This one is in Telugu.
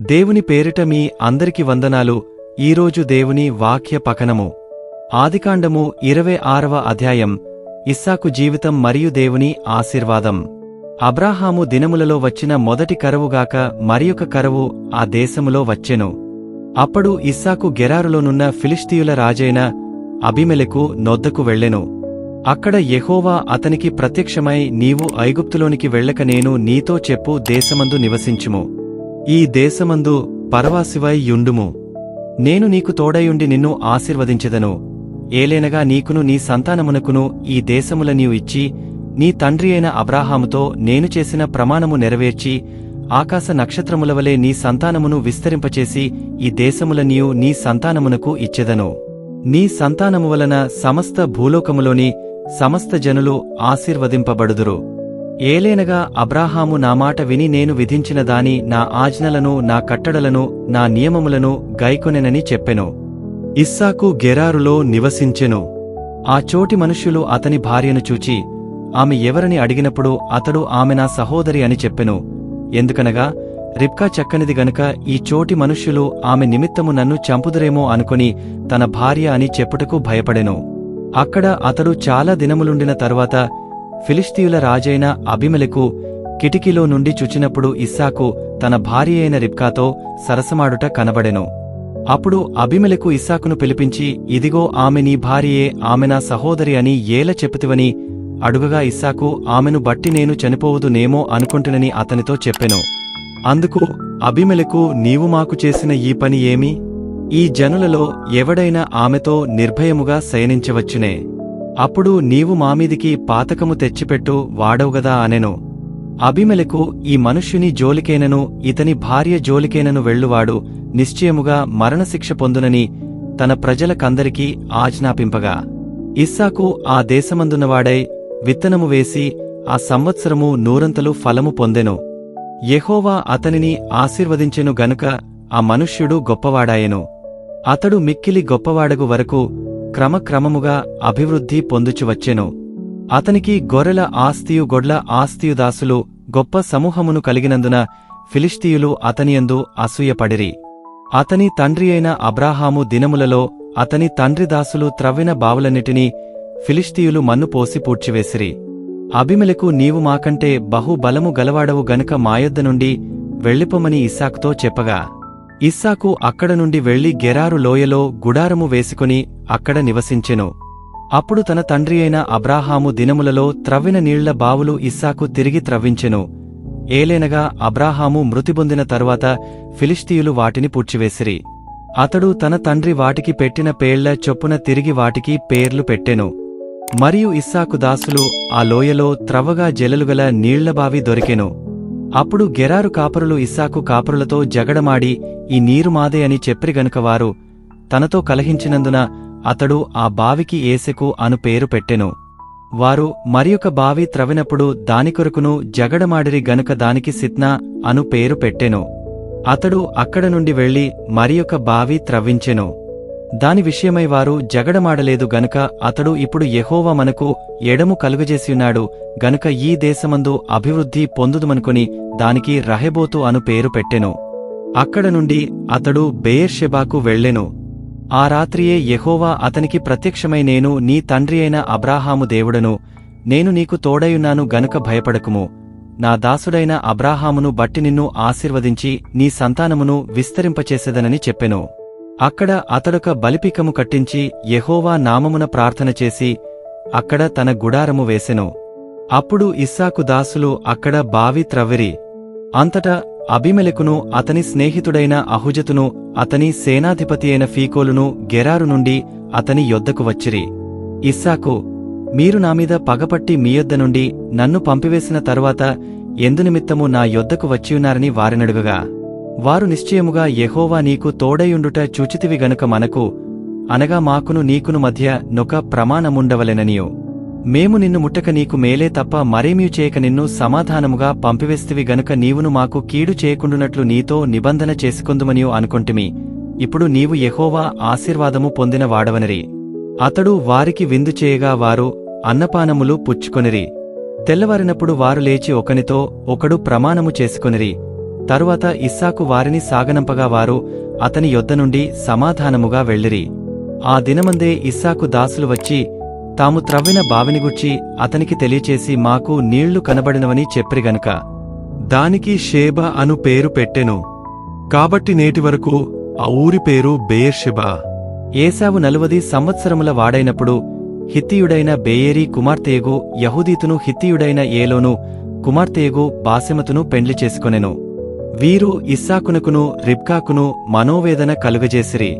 దేవుని పేరిట మీ అందరికి వందనాలు. ఈరోజు దేవుని వాక్య పకనము. ఆదికాండము ఇరవై ఆరవ అధ్యాయం. ఇస్సాకు జీవితం మరియు దేవుని ఆశీర్వాదం. అబ్రాహాము దినములలో వచ్చిన మొదటి కరవుగాక మరియొక కరవు ఆ దేశములో వచ్చెను. అప్పుడు ఇస్సాకు గెరారులోనున్న ఫిలిస్తీయుల రాజైన అభిమెలకు నొద్దకు వెళ్ళెను. అక్కడ యెహోవా అతనికి ప్రత్యక్షమై నీవు ఐగుప్తులోనికి వెళ్ళక నేను నీతో చెప్పు దేశమందు నివసించుము. ఈ దేశమందు పరవాశివై యుండుము. నేను నీకు తోడయుండి నిన్ను ఆశీర్వదించెదను. ఏలేనగా నీకును నీ సంతానమునకును ఈ దేశముల నీవు ఇచ్చి నీ తండ్రి అయిన అబ్రాహాముతో నేను చేసిన ప్రమాణము నెరవేర్చి ఆకాశ నక్షత్రముల వలె నీ సంతానమును విస్తరింపచేసి ఈ దేశముల నీవు నీ సంతానమునకు ఇచ్చెదను. నీ సంతానము వలన సమస్త భూలోకములోని సమస్త జనులు ఆశీర్వదింపబడుదురు. ఏలేనగా అబ్రాహాము నా మాట విని నేను విధించిన దాని నా ఆజ్ఞలను నా కట్టడలను నా నియమములను గైకొనెనని చెప్పెను. ఇస్సాకు గెరారులో నివసించెను. ఆ చోటి మనుష్యులు అతని భార్యను చూచి ఆమె ఎవరని అడిగినప్పుడు అతడు ఆమె నా సహోదరి అని చెప్పెను. ఎందుకనగా రిబ్కా చక్కనిది గనుక ఈ చోటి మనుష్యులు ఆమె నిమిత్తము నన్ను చంపుదురేమో అనుకుని తన భార్య అని చెప్పుటకు భయపడెను. అక్కడ అతడు చాలా దినములుండిన తరువాత ఫిలిస్తీయుల రాజైన అభిమలకు కిటికీలో నుండి చుచినప్పుడు ఇస్సాకు తన భార్య అయిన రిబ్కాతో సరసమాడుట కనబడెను. అప్పుడు అభిమలకు ఇస్సాకును పిలిపించి ఇదిగో ఆమె నీ భార్యే ఆమె నా సహోదరి అని ఏల చెప్పుతివని అడుగగా ఇస్సాకు ఆమెను బట్టి నేను చనిపోవుదునేమో అనుకుంటునని అతనితో చెప్పెను. అందుకు అభిమలకు నీవు మాకు చేసిన ఈ పని ఏమి? ఈ జనులలో ఎవడైనా ఆమెతో నిర్భయముగా శయనించవచ్చునే. అప్పుడు నీవు మామీదికి పాతకము తెచ్చిపెట్టు వాడవుగదా అనెను. అభిమలకు ఈ మనుష్యుని జోలికేనను ఇతని భార్య జోలికేనను వెళ్ళువాడు నిశ్చయముగా మరణశిక్ష పొందునని తన ప్రజలకందరికీ ఆజ్ఞాపింపగా. ఇస్సాకు ఆ దేశమందున్నవాడై విత్తనము వేసి ఆ సంవత్సరము నూరంతలు ఫలము పొందెను. యెహోవా అతనిని ఆశీర్వదించెను గనుక ఆ మనుష్యుడు గొప్పవాడాయెను. అతడు మిక్కిలి గొప్పవాడగు వరకు క్రమక్రమముగా అభివృద్ధి పొందుచువచ్చెను. అతనికి గొర్రెల ఆస్తియు గొడ్ల ఆస్తియుదాసులు గొప్ప సమూహమును కలిగినందున ఫిలిస్తీయులు అతనియందు అసూయపడిరి. అతని తండ్రి అయిన అబ్రాహాము దినములలో అతని తండ్రి దాసులు త్రవ్విన బావులన్నిటినీ ఫిలిస్తీయులు మన్నుపోసి పూడ్చివేసిరి. అభిమలకు నీవు మాకంటే బహుబలము గలవాడవు గనుక మాయొద్ద నుండి వెళ్ళిపోమని ఇసాక్తో చెప్పగా ఇస్సాకు అక్కడ నుండి వెళ్ళి గెరారు లోయలో గుడారము వేసుకుని అక్కడ నివసించెను. అప్పుడు తన తండ్రి అయిన అబ్రాహాము దినములలో త్రవ్విన నీళ్ళ బావులు ఇస్సాకు తిరిగి త్రవ్వించెను. ఏలేనగా అబ్రాహాము మృతిబొందిన తరువాత ఫిలిస్తీయులు వాటిని పూడ్చివేసిరి. అతడు తన తండ్రి వాటికి పెట్టిన పేళ్ళ చొప్పున తిరిగి వాటికి పేర్లు పెట్టెను. మరియు ఇస్సాకు దాసులు ఆ లోయలో త్రవ్వగా జలలుగల నీళ్ళబావి దొరికెను. అప్పుడు గెరారు కాపరులు ఇస్సాకు కాపరులతో జగడమాడి ఈ నీరు మాదే అని చెప్పిరి గనుక వారు తనతో కలహించినందున అతడు ఆ బావికి ఏసెకు అను పేరు పెట్టెను. వారు మరియొక బావి త్రవినప్పుడు దాని కొరకును జగడమాడిరి గనుక దానికి సిత్నా అను పేరు పెట్టెను. అతడు అక్కడ నుండి వెళ్ళి మరియొక బావి త్రవ్వించెను దాని విషయమై వారు జగడమాడలేదు గనుక అతడు ఇప్పుడు యహోవా మనకు ఎడము కలుగజేసియున్నాడు గనుక ఈ దేశమందు అభివృద్ధి పొందుదుమనుకుని దానికి రహెబోతు అను పేరు పెట్టెను. అక్కడ నుండి అతడు బెయేర్షెబాకు వెళ్ళెను. ఆ రాత్రియే యెహోవా అతనికి ప్రత్యక్షమై నేను నీ తండ్రి అయిన అబ్రాహాము దేవుడను నేను నీకు తోడయున్నాను గనుక భయపడకుము. నా దాసుడైన అబ్రాహామును బట్టి నిన్ను ఆశీర్వదించి నీ సంతానమును విస్తరింపచేసేదనని చెప్పెను. అక్కడ అతడొక బలిపీకము కట్టించి యెహోవా నామమున ప్రార్థన చేసి అక్కడ తన గుడారము వేసెను. అప్పుడు ఇస్సాకు దాసులు అక్కడ బావి త్రవ్విరి. అంతటా అభిమెలకును అతని స్నేహితుడైన అహుజతును అతని సేనాధిపతి అయిన ఫీకోలును గెరారు నుండి అతని యొద్దకు వచ్చిరి. ఇస్సాకు మీరు నామీద పగపట్టి మీ యొద్ద నుండి నన్ను పంపివేసిన తరువాత ఎందునిమిత్తము నా యొద్దకు వచ్చియున్నారని వారినడుగగా. వారు నిశ్చయముగా యహోవా నీకు తోడయుండుట చూచితివి గనుక మనకు అనగా మాకును నీకును మధ్య నొక ప్రమాణముండవలెననియో. మేము నిన్ను ముట్టక నీకు మేలే తప్ప మరేమీ చేయక నిన్ను సమాధానముగా పంపివేస్తివి గనుక నీవును మాకు కీడు చేయకుండునట్లు నీతో నిబంధన చేసుకుందుమనియో అనుకొంటిమి. ఇప్పుడు నీవు యహోవా ఆశీర్వాదము పొందిన వాడవనరి. అతడు వారికి విందు చేయగా వారు అన్నపానములు పుచ్చుకొనిరి. తెల్లవారినప్పుడు వారు లేచి ఒకనితో ఒకడు ప్రమాణము చేసుకొనిరి. తరువాత ఇస్సాకు వారిని సాగనంపగా వారు అతని యొద్ద నుండి సమాధానముగా వెళ్ళిరి. ఆ దినమందే ఇస్సాకు దాసులు వచ్చి తాము త్రవ్విన బావినిగుర్చి అతనికి తెలియచేసి మాకు నీళ్ళు కనబడినవని చెప్పిరిగనక దానికి షేబ అను పేరు పెట్టెను. కాబట్టి నేటి వరకు ఆ ఊరి పేరు బేయర్షిబా. ఏశావు నలువది సంవత్సరముల వాడైనప్పుడు హిత్తియుడైన బేయేరీ కుమార్తెయగు యహూదీతును హిత్తియుడైన ఏలోను కుమార్తెయగు బాసెమతును పెండ్లి చేసుకొనెను. వీరు ఇస్సాకునకును రిబ్కాకును మనోవేదన కలుగజేసిరి.